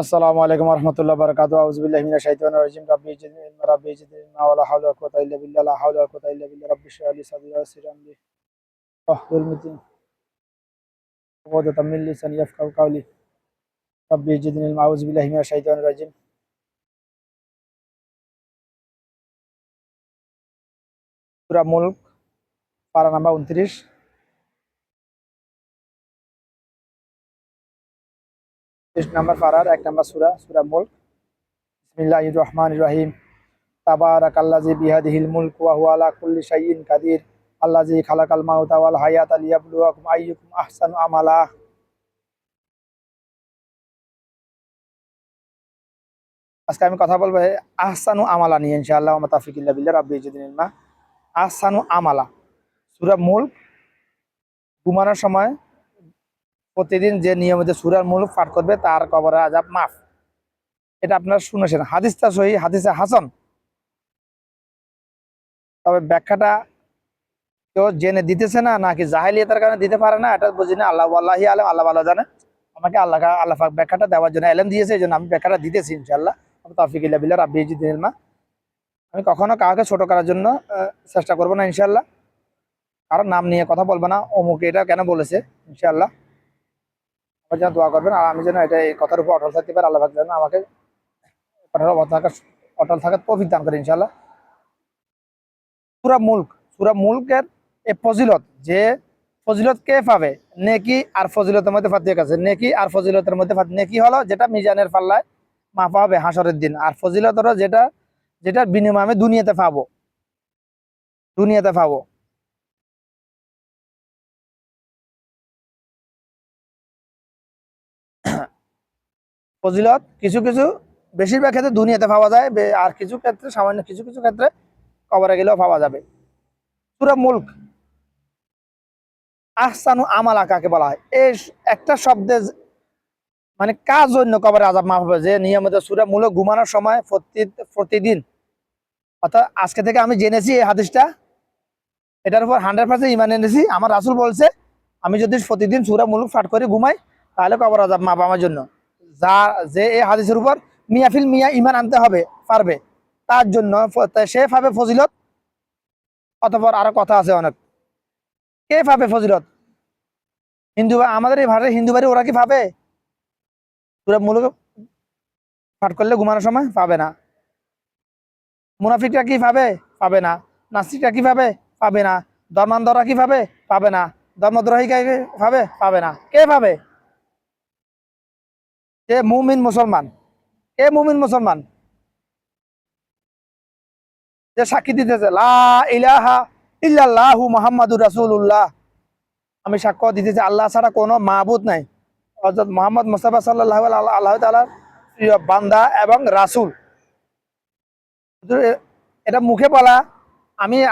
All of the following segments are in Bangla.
আসসালামু আলাইকুম রহমতুল্লাহ বরকাত আউজবিল্লাহিনা শাইতানির রাজিম। রাব্বি জিদনি ইলম রাব্বি ইজদি ইলম ওয়া লা হাওলা ওয়া কুওয়াতা ইল্লা বিল্লাহ, লা হাওলা ওয়া কুওয়াতা ইল্লা বিল্লাহ। রাব্বি শাহলি সাদরি ওয়া ইয়াসসির আমরি। ওয়াহলুল মিতিন ওয়াদাতাম মিন লিসানি ইয়াফকাহু কাওলি। রাব্বি জিদনি ইলমা আউজবিল্লাহিনা শাইতানির রাজিম। পুরা মুলক, পারা নাম্বার 29 নাম্বার এক নাম্বার সূরা সূরা মুলক। বিসমিল্লাহির রহমানির রহিম। তাবারাকাল্লাযী বিহাদিহিল মুলকু ওয়া হুয়া আলা কুল্লি কাদির। আইয়ুকুম আমালা। আজকে আমি কথা বলব আহসানু আমালা নিয়ে ইনশাআল্লাহ ওয়া তাফিকিল্লা বিল্লাহ, রাব্বি ইলমা। আহসানু আমালা। সূরা মুলক, ঘুমানোর সময় প্রতিদিন যে নিয়মিত সুরার মূল পাঠ করবে, তার কবরের আজাব মাফ। এটা আপনারা শুনেছেন। হাদিসটা সহি, হাদিসে হাসান। তবে ব্যাখ্যাটা কেউ জেনে দিতেছে না, নাকি জাহেলিয়াতের কারণে দিতে পারে না, এটা বুঝি না। আল্লাহ আল্লাহি আলম, আল্লাহ আল্লাহ জানে। আমাকে আল্লাহ আল্লাহ ব্যাখ্যাটা দেওয়ার জন্য এলম দিয়েছে, এই জন্য আমি ব্যাখ্যাটা দিতেছি ইনশাল্লাহ তাফিকিল্লা বিল্লাহ, রাব্বি ইলমা আমি কখনো কাউকে ছোট করার জন্য চেষ্টা করব না ইনশাল্লাহ কারণ নাম নিয়ে কথা বলব না, অমুকে এটা কেন বলেছে ইনশাল্লাহ আমার যেন দোয়া করবেন, আর আমি যেন এটা এই কথার উপর অটল থাকতে পারি আল্লাহ যেন আমাকে অটল থাকার তৌফিক দান করে ইনশাল্লাহ সুরা মুলক, সুরা মুলকের এই ফজিলত, যে ফজিলত কে পাবে? নেকি আর ফজিলতের মধ্যে ফাতিক আছে। নেকি আর ফজিলতের মধ্যে নেকি হলো যেটা মিজানের পাল্লায় মাপা হবে হাসরের দিন, আর ফজিলত হলো যেটা যেটার বিনিময়ে আমি দুনিয়াতে পাবো। দুনিয়াতে পাবো। ফজিলত, কিছু কিছু বেশিরভাগ ক্ষেত্রে দুনিয়াতে পাওয়া যায় আর কিছু ক্ষেত্রে, সামান্য কিছু কিছু ক্ষেত্রে কবরে গেলেও পাওয়া যাবে। পুরা মুল্ক, আহসানু আমালা কাকে বলা হয়? এই একটা শব্দে মানে কার জন্য কবরে আজাব মাফ হবে? যে নিয়মিত সুরা মূলক ঘুমানোর সময় প্রতি- প্রতিদিন। অর্থাৎ আজকে থেকে আমি জেনেছি এই হাদিসটা। এটার উপর হান্ড্রেড পার্সেন্ট ইমান এনেছি। আমার রাসুল বলছে, আমি যদি প্রতিদিন সুরা মুলুক ফাট করে ঘুমাই, তাহলে কবর আজাব মাপ আমার জন্য। যা, যে এই হাদিসের উপর মিয়াফিল মিয়া ইমান আনতে হবে, পারবে। তার জন্য সে পাবে ফজিলত, অতপর আরও কথা আছে অনেক। কে পাবে ফজিলত? হিন্দু আমাদের এই ভারতের হিন্দু বাড়ি ওরা কি পাবে? সুরা মুলুক পাঠ করলে ঘুমানোর সময় পাবে না। মুনাফিকরা কি পাবে? পাবে না। নাস্তিকরা কি পাবে? পাবে না। ধর্মান্ধরা কি পাবে? পাবে না। ধর্মদ্রোহীকা কি পাবে? পাবে না। কে পাবে? কে মুমিন মুসলমান কে মুমিন মুসলমান। যে সাক্ষী দিতেছে, লা ইলাহা ইল্লাল্লাহু মুহাম্মাদুর রাসূলুল্লাহ। আমি সাক্ষ্য দিতেছি, আল্লাহ ছাড়া কোনো মাহবুদ নাই। হযরত মুহাম্মদ মুস্তাফা আলাইহি আল্লাহ তাআলার প্রিয় বান্দা এবং রাসূল। এ- এটা মুখে বলা, আমি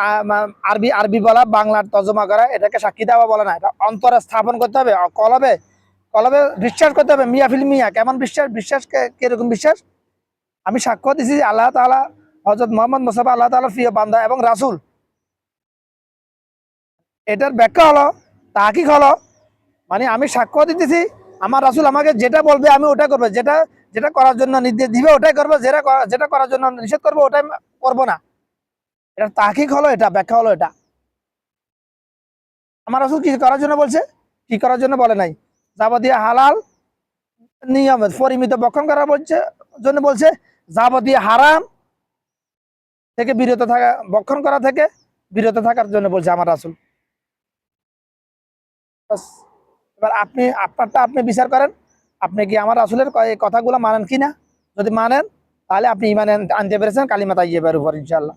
আরবি আরবি বলা, বাংলার তর্জমা করা, এটাকে সাক্ষী দেওয়া বলে না। এটা অন্তরে স্থাপন করতে হবে অ- কলবে কলবে বিশ্বাস করতে হবে, মিয়া ফিল মিয়া, কেমন বিশ্বাস বিশ্বাস কীরকম বিশ্বাস? আমি সাক্ষ্য দিছি যে আল্লাহ তাআলা হজরত মোহাম্মদ মুসাফা আল্লাহ তাআলার প্রিয় বান্দা এবং রাসূল। এটার ব্যাখ্যা হলো, তাহাকিক হলো মানে আমি সাক্ষ্য দিতেছি, আমার রাসূল আমাকে যেটা বলবে আমি ওটা করব, যেটা যেটা করার জন্য নির্দেশ দিবে ওটাই করব, যেটা যেটা করার জন্য নিষেধ করব ওটাই করব না। এটা তাহিক হলো এটা, ব্যাখ্যা হলো এটা। আমার রাসূল কি করার জন্য বলছে? কি করার জন্য বলে নাই? যাবতীয় হালাল নিয়মিত পরিমিত বক্ষণ করা বলছে জন্য বলছে যাবতীয় হারাম থেকে বিরত থাকা বক্ষণ করা থেকে বিরত থাকার জন্য বলছে আমার বাস, এবার আপনি আপনারটা আপনি বিচার করেন আপনি কি আমার রাসূলের ক- এই কথাগুলো মানেন কি না যদি মানেন তাহলে আপনি ইমান আনতে পেরেছেন কালিমা তাইয়েবার উপর ইনশাআল্লাহ।